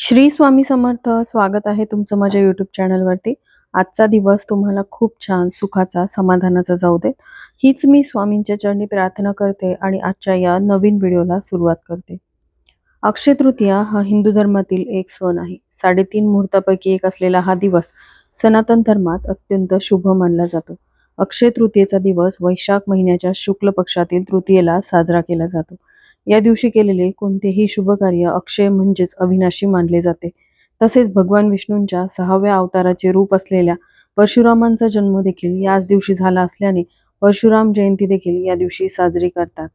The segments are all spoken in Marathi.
श्री स्वामी समर्थ स्वागत आहे तुमचं माझ्या युट्यूब चॅनलवरती आजचा दिवस तुम्हाला खूप छान सुखाचा समाधानाचा जाऊ देत. हीच मी स्वामींच्या चरणी प्रार्थना करते आणि आजच्या या नवीन व्हिडिओला सुरुवात करते. अक्षय तृतीया हा हिंदू धर्मातील एक सण आहे. साडेतीन मुहूर्तापैकी एक असलेला हा दिवस सनातन धर्मात अत्यंत शुभ मानला जातो. अक्षय तृतीयेचा दिवस वैशाख महिन्याच्या शुक्ल पक्षातील तृतीयेला साजरा केला जातो. या दिवशी केलेले कोणतेही शुभ कार्य अक्षय म्हणजेच अविनाशी मानले जाते. तसेच भगवान विष्णूंच्या सहाव्या अवताराचे रूप असलेल्या परशुरामांचा जन्म देखील याच दिवशी झाला असल्याने परशुराम जयंती देखील या दिवशी साजरी करतात.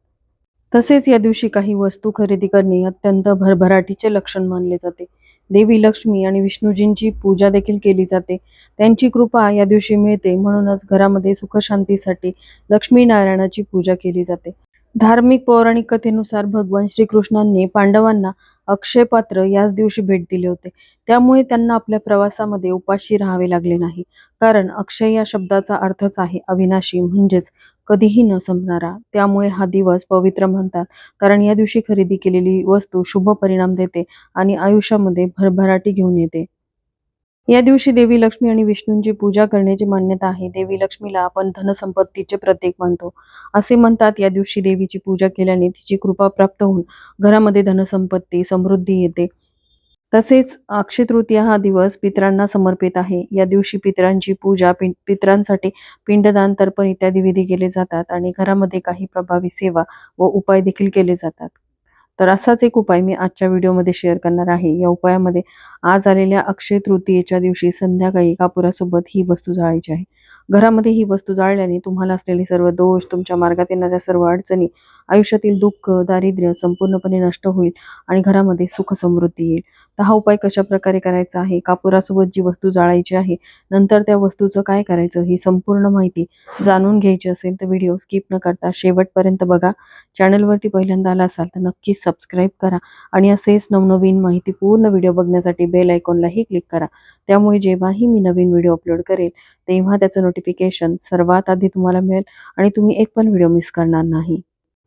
तसेच या दिवशी काही वस्तू खरेदी करणे अत्यंत भरभराटीचे लक्षण मानले जाते. देवी लक्ष्मी आणि विष्णूजींची पूजा देखील केली जाते. त्यांची कृपा या दिवशी मिळते म्हणूनच घरामध्ये सुखशांतीसाठी लक्ष्मीनारायणाची पूजा केली जाते. धार्मिक पौराणिक कथेनुसार भगवान श्रीकृष्णांनी पांडवांना अक्षय पात्र याच दिवशी भेट दिले होते. त्यामुळे त्यांना आपल्या प्रवासामध्ये उपाशी राहावे लागले नाही. कारण अक्षय या शब्दाचा अर्थच आहे अविनाशी म्हणजेच कधीही न संपणारा. त्यामुळे हा दिवस पवित्र म्हणतात. कारण या दिवशी खरेदी केलेली वस्तू शुभ परिणाम देते आणि आयुष्यामध्ये भरभराटी घेऊन येते. या दिवशी देवी लक्ष्मी आणि विष्णूंची पूजा करण्याची मान्यता आहे. देवी लक्ष्मीला आपण धनसंपत्तीचे प्रतीक मानतो. असे म्हणतात या दिवशी देवीची पूजा केल्याने तिची कृपा प्राप्त होऊन घरामध्ये धनसंपत्ती समृद्धी येते. तसेच अक्षय तृतीया हा दिवस पितरांना समर्पित आहे. या दिवशी पितरांची पूजा पित्रांसाठी पितरांसाठी पिंडदान तर्पण इत्यादी विधी केले जातात आणि घरामध्ये काही प्रभावी सेवा व उपाय देखील केले जातात. तर असाच एक उपाय मी आजच्या व्हिडिओमध्ये शेअर करणार आहे. या उपायामध्ये आज आलेल्या अक्षय तृतीयेच्या दिवशी संध्याकाळी कापुरासोबत ही वस्तू जाळायची आहे. घरामध्ये ही वस्तू जाळल्याने तुम्हाला असलेले सर्व दोष तुमच्या मार्गात येणाऱ्या सर्व अडचणी आयुष्यातील दुःख दारिद्र्य संपूर्णपणे नष्ट होईल आणि घरामध्ये सुख समृद्धी येईल. तर हा उपाय कशा प्रकारे करायचा आहे? कापुरासोबत जी वस्तू जाळायची आहे नंतर त्या वस्तूचं काय करायचं ही संपूर्ण माहिती जाणून घ्यायची असेल तर व्हिडिओ स्किप न करता शेवटपर्यंत बघा. चॅनलवरती पहिल्यांदा आला असाल तर नक्कीच सबस्क्राईब करा आणि असेच नवनवीन माहिती पूर्ण व्हिडिओ बघण्यासाठी बेल आयकॉनलाही क्लिक करा. त्यामुळे जेव्हाही मी नवीन व्हिडिओ अपलोड करेल तेव्हा त्याचं नोटिफिकेशन सर्वात आधी तुम्हाला मिळेल आणि तुम्ही एक पण व्हिडिओ मिस करणार नाही.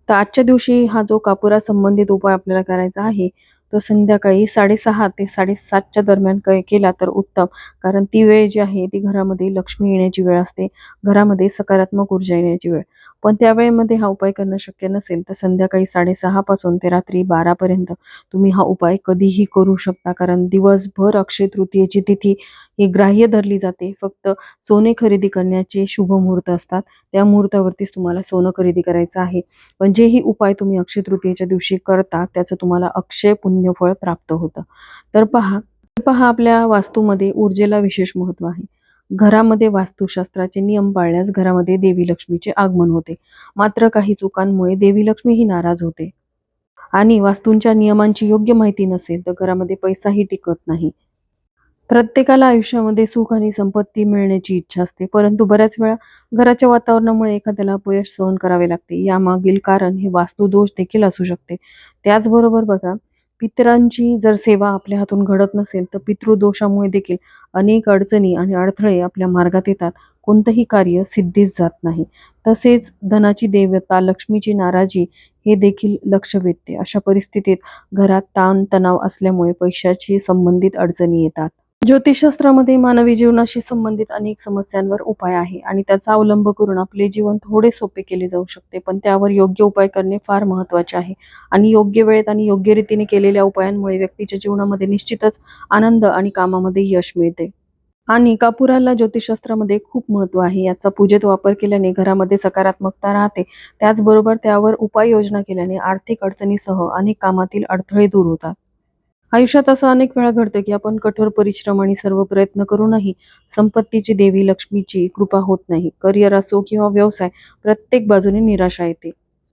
तर आजच्या दिवशी हा जो कापुरा संबंधित उपाय आपल्याला करायचा आहे तो संध्याकाळी साडेसहा ते साडेसातच्या दरम्यान केला तर उत्तम. कारण ती वेळ जी आहे ती घरामध्ये लक्ष्मी येण्याची वेळ असते. घरामध्ये सकारात्मक ऊर्जा येण्याची वेळ. पण त्या वेळेमध्ये हा उपाय करणं शक्य नसेल तर संध्याकाळी साडेसहा पासून ते रात्री बारापर्यंत तुम्ही हा उपाय कधीही करू शकता. कारण दिवसभर अक्षय तृतीयेची तिथी ही ग्राह्य धरली जाते. फक्त सोने खरेदी करण्याचे शुभ मुहूर्त असतात. त्या मुहूर्तावरतीच तुम्हाला सोनं खरेदी करायचं आहे. पण जेही उपाय तुम्ही अक्षय तृतीयेच्या दिवशी करता त्याचं तुम्हाला अक्षय पुण्यफळ प्राप्त होतं. तर पहा पहा आपल्या वास्तूमध्ये ऊर्जेला विशेष महत्त्व आहे. घरामध्ये वास्तुशास्त्राचे नियम पाळल्यास घरामध्ये देवी लक्ष्मीचे आगमन होते. मात्र काही चुकांमुळे देवी लक्ष्मी ही नाराज होते. आणि वास्तूंच्या नियमांची योग्य माहिती नसेल तर घरामध्ये पैसाही टिकत नाही. प्रत्येकाला आयुष्यामध्ये सुख आणि संपत्ती मिळण्याची इच्छा असते. परंतु बऱ्याच वेळा घराच्या वातावरणामुळे एखाद्याला अपयश सहन करावे लागते. यामागील कारण हे वास्तुदोष देखील असू शकते. त्याचबरोबर बघा पितरांची जर सेवा आपल्या हातून घडत नसेल तर पितृदोषामुळे देखील अनेक अडचणी आणि अडथळे आपल्या मार्गात येतात. कोणतंही कार्य सिद्धीच जात नाही. तसेच धनाची देवता लक्ष्मीची नाराजी हे देखील लक्ष वेधते. अशा परिस्थितीत घरात ताण तणाव असल्यामुळे पैशाची संबंधित अडचणी येतात. ज्योतिषशास्त्रामध्ये मानवी जीवनाशी संबंधित अनेक समस्यांवर उपाय आहे आणि त्याचा अवलंब करून आपले जीवन थोडे सोपे केले जाऊ शकते पण त्यावर योग्य उपाय करणे फार महत्त्वाचे आहे. आणि योग्य वेळेत आणि योग्य रीतीने केलेल्या उपायांमुळे व्यक्तीच्या जीवनामध्ये निश्चितच आनंद आणि कामामध्ये यश मिळते. आणि कापुराला ज्योतिषशास्त्रामध्ये खूप महत्त्व आहे. याचा पूजेत वापर केल्याने घरामध्ये सकारात्मकता राहते. त्याचबरोबर त्यावर उपाययोजना केल्याने आर्थिक अडचणीसह अनेक कामातील अडथळे दूर होतात. आयुष्यात असं अनेक वेळा घडतं की आपण कठोर परिश्रम आणि सर्व प्रयत्न करूनही संपत्तीची देवी लक्ष्मीची कृपा होत नाही. करिअर असो किंवा व्यवसाय प्रत्येक बाजूने निराशा येते.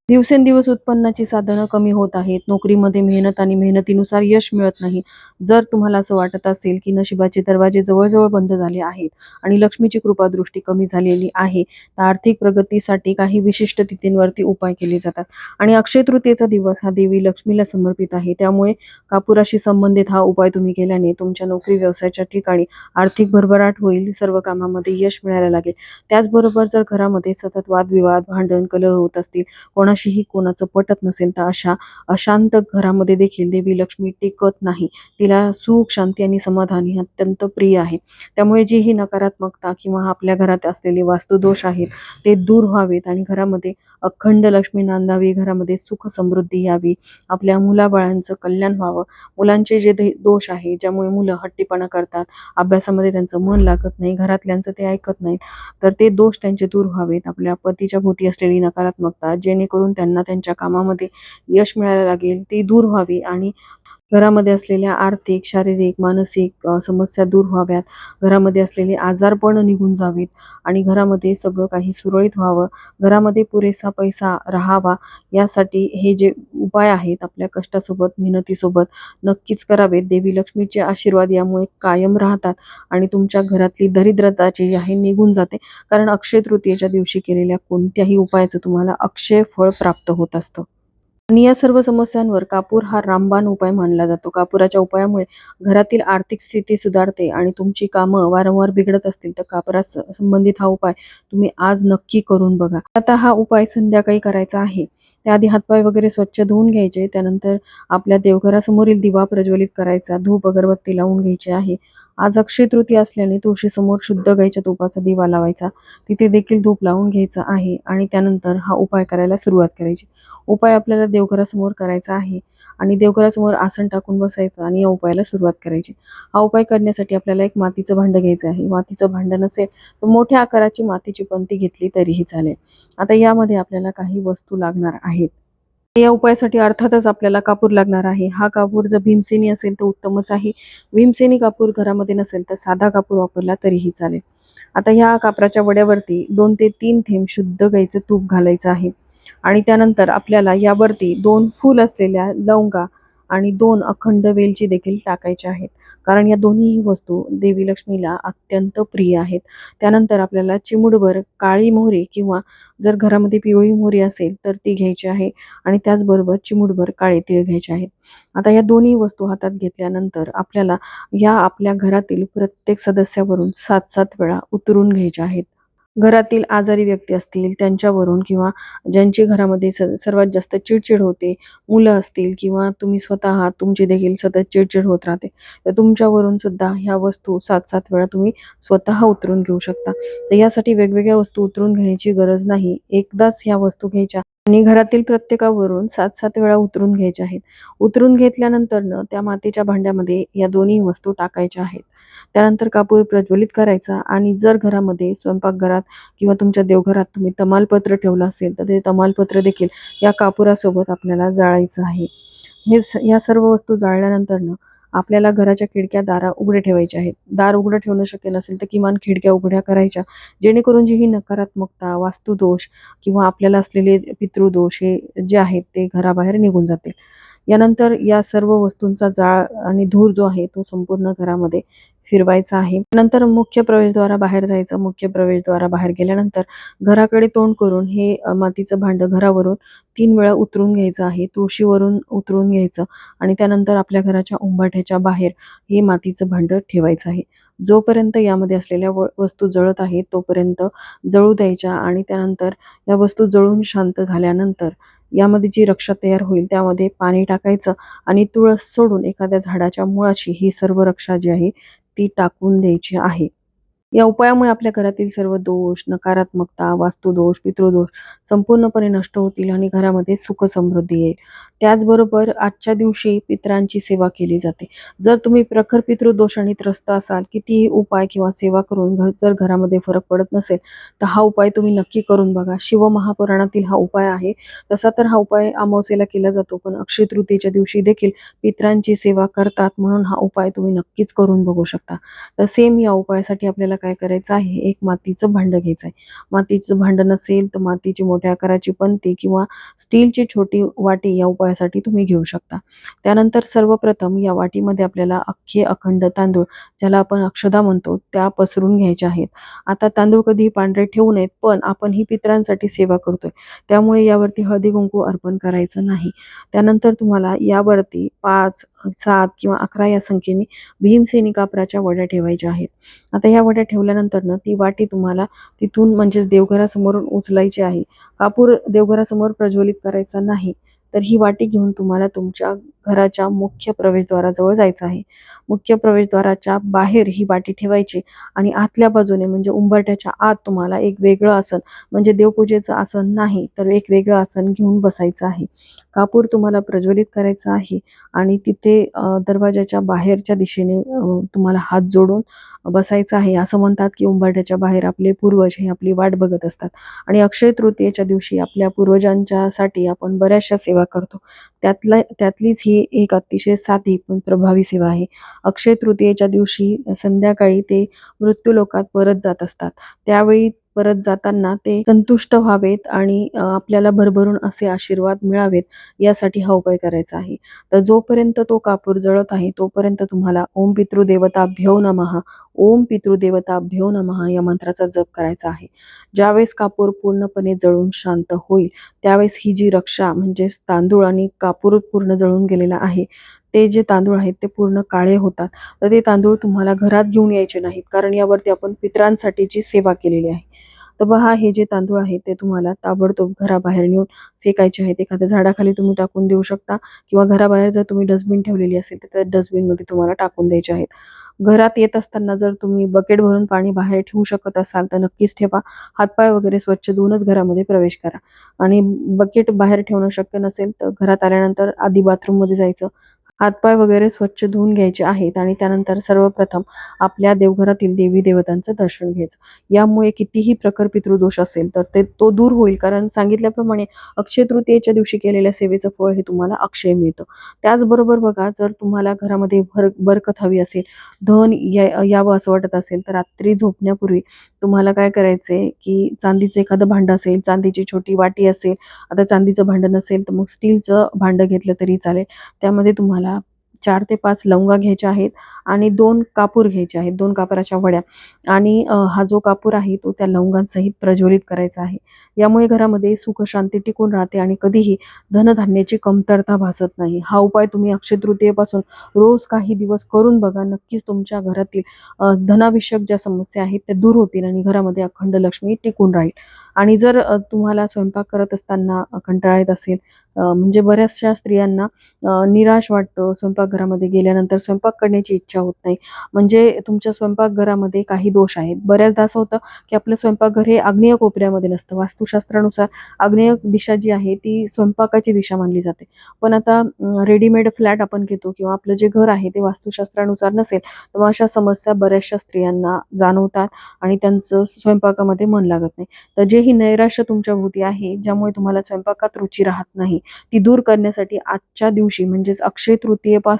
दिवसेंदिवस उत्पन्नाची साधनं कमी होत आहेत. नोकरीमध्ये मेहनत आणि मेहनतीनुसार यश मिळत नाही. जर तुम्हाला असं वाटत असेल की नशिबाचे दरवाजे जवळजवळ बंद झाले आहेत आणि लक्ष्मीची कृपा दृष्टी कमी झालेली आहे तर आर्थिक प्रगतीसाठी काही विशिष्ट तिथींवरती उपाय केले जातात. आणि अक्षय तृतीयेचा दिवस हा देवी लक्ष्मीला समर्पित आहे. त्यामुळे कापुराशी संबंधित हा उपाय तुम्ही केल्याने तुमच्या नोकरी व्यवसायाच्या ठिकाणी आर्थिक भरभराट होईल सर्व कामामध्ये यश मिळायला लागेल. त्याचबरोबर जर घरामध्ये सतत वादविवाद भांडण कलह होत असतील कोणा कोणाशीही कोणाचं पटत नसेल तर अशा अशांत घरामध्ये देखील देवी लक्ष्मी टिकत नाही. तिला सुख शांती आणि समाधान हे अत्यंत प्रिय आहे. त्यामुळे जी ही नकारात्मकता किंवा आपल्या घरात असलेले वास्तुदोष आहेत ते दूर व्हावेत आणि घरामध्ये अखंड लक्ष्मी नांदावी घरामध्ये सुख समृद्धी यावी. आपल्या मुलाबाळांचं कल्याण व्हावं. मुलांचे जे दोष आहे ज्यामुळे मुलं हट्टीपणा करतात अभ्यासामध्ये त्यांचं मन लागत नाही घरातल्यांचं ते ऐकत नाहीत तर ते दोष त्यांचे दूर व्हावेत. आपल्या पतीच्या भोवती असलेली नकारात्मकता जेणेकरून त्यांना त्यांच्या कामामध्ये यश मिळायला लागेल ती दूर व्हावी आणि घरामध्ये असलेल्या आर्थिक शारीरिक मानसिक समस्या दूर व्हाव्यात. घरामध्ये असलेले आजारपण निघून जावेत आणि घरामध्ये सगळं काही सुरळीत व्हावं. घरामध्ये पुरेसा पैसा राहावा यासाठी हे जे उपाय आहेत आपल्या कष्टासोबत मेहनतीसोबत नक्कीच करावेत. देवी लक्ष्मीचे आशीर्वाद यामुळे कायम राहतात आणि तुमच्या घरातली दरिद्रता जी आहे निघून जाते. कारण अक्षय तृतीयेच्या दिवशी केलेल्या कोणत्याही उपायाचं तुम्हाला अक्षय फळ प्राप्त होत असतं. आणि या सर्व समस्यांवर कापूर हा रामबाण उपाय मानला जातो. कापुराच्या उपायामुळे घरातील आर्थिक स्थिती सुधारते आणि तुमची कामं वारंवार बिघडत असतील तर कापरास संबंधित हा उपाय तुम्ही आज नक्की करून बघा. आता हा उपाय संध्याकाळी करायचा आहे. त्याआधी हातपाय वगैरे स्वच्छ धुवून घ्यायचे. त्यानंतर आपल्या देवघरासमोरील दिवा प्रज्वलित करायचा. धूप अगरबत्ती लावून घ्यायची आहे. आज अक्षय तृतीया असल्याने तुळशीसमोर शुद्ध गाईच्या तुपाचा दिवा लावायचा. तिथे देखील धूप लावून घ्यायचा आहे आणि त्यानंतर हा उपाय करायला सुरुवात करायची. उपाय आपल्याला देवघरासमोर करायचा आहे आणि देवघरासमोर आसन टाकून बसायचं आणि या उपायाला सुरुवात करायची. हा उपाय करण्यासाठी आपल्याला एक मातीचं भांडं घ्यायचं आहे. मातीचं भांडं नसेल तर मोठ्या आकाराची मातीची पंती घेतली तरीही चालेल. आता यामध्ये आपल्याला काही वस्तू लागणार आहेत. या उपायासाठी अर्थातच आपल्याला कापूर लागणार आहे. हा कापूर जर भीमसेनी असेल तर उत्तमच आहे. भीमसेनी कापूर घरामध्ये नसेल तर साधा कापूर वापरला तरीही चालेल. आता ह्या कापराच्या वड्यावरती दोन ते तीन थेंब शुद्ध गाईचं तूप घालायचं आहे. आणि त्यानंतर आपल्याला यावरती दोन फूल असलेल्या लवंगा आणि दोन अखंड वेलची देखील टाकायच्या आहेत. कारण या दोन्ही वस्तू देवी लक्ष्मीला अत्यंत प्रिय आहेत. त्यानंतर आपल्याला चिमुडभर काळी मोहरी किंवा जर घरामध्ये पिवळी मोहरी असेल तर ती घ्यायची आहे आणि त्याचबरोबर चिमुडभर काळे तीळ घ्यायचे आहेत. आता या दोन्ही वस्तू हातात घेतल्यानंतर आपल्याला या आपल्या घरातील प्रत्येक सदस्यावरून सात सात वेळा उतरून घ्यायच्या आहेत. घरातील आजारी व्यक्ती असतील त्यांच्यावरून किंवा ज्यांची घरामध्ये स सर्वात जास्त चिडचिड होते मुलं असतील किंवा तुम्ही स्वतः आहात तुमची देखील सतत चिडचिड होत राहते तर तुमच्यावरून सुद्धा ह्या वस्तू सात सात वेळा तुम्ही स्वतः उतरून घेऊ शकता. तर यासाठी वेगवेगळ्या वस्तू उतरून घेण्याची गरज नाही. एकदाच ह्या वस्तू घ्यायच्या आणि घरातील प्रत्येकावरून सात सात वेळा उतरून घ्यायच्या आहेत. उतरून घेतल्यानंतर न त्या मातीच्या भांड्यामध्ये या दोन्ही वस्तू टाकायच्या आहेत. त्यानंतर कापूर प्रज्वलित करायचा आणि जर घरामध्ये स्वयंपाकघरात किंवा तुमच्या देवघरात तुम्ही तमालपत्र ठेवलं असेल तर ते तमालपत्र देखील या कापुरासोबत आपल्याला जाळायचं आहे. हे या सर्व वस्तू जाळल्यानंतर ना आपल्याला घराच्या खिडक्या दारा उघडे ठेवायचे आहेत. दार उघडं ठेवणं शक्य नसेल तर किमान खिडक्या उघड्या करायच्या जेणेकरून जी ही नकारात्मकता वास्तुदोष किंवा आपल्याला असलेले पितृदोष हे जे आहेत ते घराबाहेर निघून जातील. यानंतर या सर्व वस्तूंचा जाळ आणि धूर जो आहे तो संपूर्ण घरामध्ये फिरवायचा आहे. नंतर मुख्य प्रवेशद्वारा बाहेर जायचं मुख्य प्रवेशद्वारा बाहेर गेल्यानंतर घराकडे तोंड करून हे मातीचं भांडं घरावरून तीन वेळा उतरून घ्यायचं आहे तुळशीवरून उतरून घ्यायचं आणि त्यानंतर आपल्या घराच्या उंबाठ्याच्या बाहेर हे मातीचं भांडं ठेवायचं आहे. जोपर्यंत यामध्ये असलेल्या व वस्तू जळत आहेत तोपर्यंत जळू द्यायच्या आणि त्यानंतर या वस्तू जळून शांत झाल्यानंतर यामध्ये जी रक्षा तयार होईल त्यामध्ये पाणी टाकायचं आणि तुळस सोडून एखाद्या झाडाच्या मुळाची ही सर्व रक्षा जी आहे ती टाकून द्यायची आहे. या उपायामुळे आपल्या घरातील सर्व दोष नकारात्मकता वास्तुदोष पितृदोष संपूर्णपणे नष्ट होतील आणि घरामध्ये सुख समृद्धी येईल. त्याचबरोबर आजच्या दिवशी पितरांची सेवा केली जाते. जर तुम्ही प्रखर पितृदोषाने त्रस्त असाल कितीही उपाय किंवा सेवा करून घर जर घरामध्ये फरक पडत नसेल तर हा उपाय तुम्ही नक्की करून बघा. शिवमहापुराणातील हा उपाय आहे. तसा तर हा उपाय अमावस्येला केला जातो पण अक्षय तृतीयेच्या दिवशी देखील पितरांची सेवा करतात म्हणून हा उपाय तुम्ही नक्कीच करून बघू शकता. तर सेम या उपायासाठी आपल्याला काय करायचं आहे? एक मातीचं भांडं घ्यायचं आहे मातीचं भांडं नसेल तर मातीची मोठ्या आकाराची पंती किंवा स्टीलची छोटी वाटी या उपायासाठी तुम्ही घेऊ शकता. त्यानंतर सर्वप्रथम या वाटीमध्ये आपल्याला अख्खे अखंड तांदूळ ज्याला आपण अक्षदा म्हणतो त्या पसरून घ्यायच्या आहेत. आता तांदूळ कधी पांढरे ठेवू नयेत पण आपण ही पितरांसाठी सेवा करतोय. त्यामुळे यावरती हळदी कुंकू अर्पण करायचं नाही. त्यानंतर तुम्हाला यावरती पाच सात किंवा अकरा या संख्येने भीमसेनी कापराच्या वड्या ठेवायच्या आहेत. आता ह्या वड्या ठेवल्यानंतर ना ती वाटी तुम्हाला तिथून म्हणजेच देवघरासमोरून उचलायची आहे. कापूर देवघरासमोर प्रज्वलित करायचा नाही तर ही वाटी घेऊन तुम्हाला तुमच्या घराच्या मुख्य प्रवेशद्वाराजवळ जायचं आहे. मुख्य प्रवेशद्वाराच्या बाहेर ही वाटी ठेवायची आणि आतल्या बाजूने म्हणजे उंबरठ्याच्या आत तुम्हाला एक वेगळं आसन म्हणजे देवपूजेचं आसन नाही तर एक वेगळं आसन घेऊन बसायचं आहे. कापूर तुम्हाला प्रज्वलित करायचं आहे आणि तिथे दरवाजाच्या बाहेरच्या दिशेने तुम्हाला हात जोडून बसायचं आहे. असं म्हणतात की उंबरठ्याच्या बाहेर आपले पूर्वज हे आपली वाट बघत असतात. आणि अक्षय तृतीयेच्या दिवशी आपल्या पूर्वजांच्यासाठी आपण बऱ्याचशा सेवा करतो. त्यातल्या त्यातलीच ही ही एक अतिशय साधी पण प्रभावी सेवा आहे. अक्षय तृतीयेच्या दिवशी संध्याकाळी ते मृत्यू लोकात परत जात असतात. त्यावेळी परत जाताना ते संतुष्ट व्हावेत आणि आपल्याला भरभरून असे आशीर्वाद मिळावेत यासाठी हा उपाय करायचा आहे. तर जोपर्यंत तो कापूर जळत आहे तोपर्यंत तुम्हाला ओम पितृदेवताभ्यो नमः ओम पितृदेवताभ्यो नमः या मंत्राचा जप करायचा आहे. ज्यावेळेस कापूर पूर्णपणे जळून शांत होईल त्यावेळेस ही जी रक्षा म्हणजेच तांदूळ आणि कापूर पूर्ण जळून गेलेला आहे ते जे तांदूळ आहेत ते पूर्ण काळे होतात. तर ते तांदूळ तुम्हाला घरात घेऊन यायचे नाहीत कारण यावरती आपण पितरांसाठीची सेवा केलेली आहे. तर पहा हे जे तांदूळ आहेत ते तुम्हाला ताबडतोब घराबाहेर नेऊन फेकायचे आहेत. एखाद्या झाडाखाली तुम्ही टाकून देऊ शकता किंवा घराबाहेर जर तुम्ही डस्टबिन ठेवलेली असेल तर त्या डस्टबिनमध्ये तुम्हाला टाकून द्यायचे आहेत. घरात येत असताना जर तुम्ही बकेट भरून पाणी बाहेर ठेवू शकत असाल तर नक्कीच ठेवा. हातपाय वगैरे स्वच्छ धुवूनच घरामध्ये प्रवेश करा. आणि बकेट बाहेर ठेवणं शक्य नसेल तर घरात आल्यानंतर आधी बाथरूममध्ये जायचं. हातपाय वगैरे स्वच्छ धुवून घ्यायचे आहेत आणि त्यानंतर सर्वप्रथम आपल्या देवघरातील देवी देवतांचं दर्शन घ्यायचं. यामुळे कितीही प्रखर पितृदोष असेल तर ते तो दूर होईल. कारण सांगितल्याप्रमाणे अक्षय तृतीयेच्या दिवशी केलेल्या सेवेचं फळ हे तुम्हाला अक्षय मिळतं. त्याचबरोबर बघा जर तुम्हाला घरामध्ये भर बरकत हवी असेल धन या यावं असं वाटत असेल तर रात्री झोपण्यापूर्वी तुम्हाला काय करायचंय की चांदीचं एखादं भांडं असेल चांदीची छोटी वाटी असेल आता चांदीचं भांडं नसेल तर मग स्टीलचं भांडं घेतलं तरी चालेल. त्यामध्ये तुम्हाला चार ते पाच लवंगा घ्यायच्या आहेत आणि दोन कापूर घ्यायचे आहेत दोन कापराच्या वड्या. आणि हा जो कापूर आहे तो त्या लवंगांसहित प्रज्वलित करायचा आहे. यामुळे घरामध्ये सुख शांती टिकून राहते आणि कधीही धनधान्याची कमतरता भासत नाही. हा उपाय तुम्ही अक्षय तृतीयेपासून रोज काही दिवस करून बघा. नक्कीच तुमच्या घरातील धनाविषयक ज्या समस्या आहेत त्या दूर होतील आणि घरामध्ये अखंड लक्ष्मी टिकून राहील. आणि जर तुम्हाला स्वयंपाक करत असताना कंटाळा येत असेल म्हणजे बऱ्याचशा स्त्रियांना निराश वाटतं स्वयंपाक स्वयंपाकघरामध्ये गेल्यानंतर स्वयंपाक करण्याची इच्छा होत नाही. म्हणजे तुमच्या स्वयंपाकघरामध्ये काही दोष आहेत. बऱ्याचदा असं होतं की आपलं स्वयंपाकघर हे आग्नेय कोपऱ्यामध्ये नसतं. वास्तुशास्त्रानुसार आग्नेय दिशा जी आहे ती स्वयंपाकाची दिशा मानली जाते. पण आता रेडीमेड फ्लॅट आपण घेतो किंवा आपलं जे घर आहे ते वास्तुशास्त्रानुसार नसेल तर मग अशा समस्या बऱ्याचशा स्त्रियांना जाणवतात आणि त्यांचं स्वयंपाकामध्ये मन लागत नाही. तर जे ही नैराश्य तुमच्या भोवती आहे ज्यामुळे तुम्हाला स्वयंपाकात रुची राहत नाही ती दूर करण्यासाठी आजच्या दिवशी म्हणजेच अक्षय तृतीयेपासून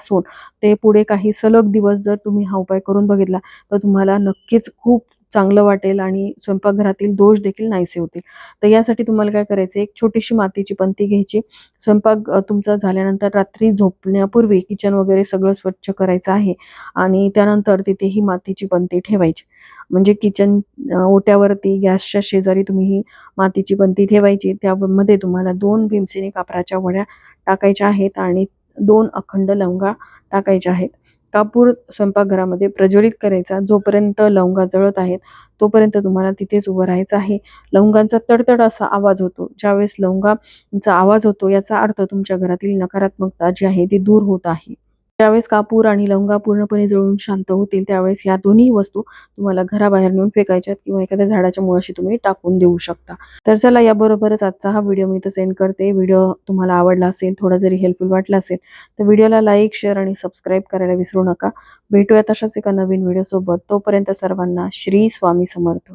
ते पुढे काही सलग दिवस जर तुम्ही हा उपाय करून बघितला तर तुम्हाला नक्कीच खूप चांगलं वाटेल आणि स्वयंपाकघरातील दोष देखील नाहीसे होतील. तर यासाठी तुम्हाला काय करायचं एक छोटीशी मातीची पंती घ्यायची. स्वयंपाक तुमचा झाल्यानंतर रात्री झोपण्यापूर्वी किचन वगैरे सगळं स्वच्छ करायचं आहे आणि त्यानंतर तिथे ही मातीची पंती ठेवायची. म्हणजे किचन ओट्यावरती गॅसच्या शेजारी तुम्ही ही मातीची पंती ठेवायची. त्यामध्ये तुम्हाला दोन भीमसेनी कापराच्या वड्या टाकायच्या आहेत आणि दोन अखंड लवंगा टाकायच्या आहेत. कापूर स्वयंपाकघरामध्ये प्रज्वलित करायचा जोपर्यंत लवंगा जळत आहेत तोपर्यंत तुम्हाला तिथेच उभं राहायचं आहे. लवंगांचा तडतड असा आवाज होतो. ज्यावेळेस लवंगाचा आवाज होतो याचा अर्थ तुमच्या घरातील नकारात्मकता जी आहे ती दूर होत आहे. ज्यावेळेस कापूर आणि लवंगा पूर्णपणे जळून शांत होतील त्यावेळेस या दोन्ही वस्तू तुम्हाला घराबाहेर नेऊन फेकायच्यात किंवा एखाद्या झाडाच्या मुळाशी तुम्ही टाकून देऊ शकता. तर चला याबरोबरच आजचा हा व्हिडिओ मी इथं सेंड करते. व्हिडिओ तुम्हाला आवडला असेल थोडा जरी हेल्पफुल वाटला असेल तर व्हिडिओला लाईक शेअर आणि सबस्क्राईब करायला विसरू नका. भेटूया तशाच एका नवीन व्हिडिओ सोबत तोपर्यंत सर्वांना श्री स्वामी समर्थ.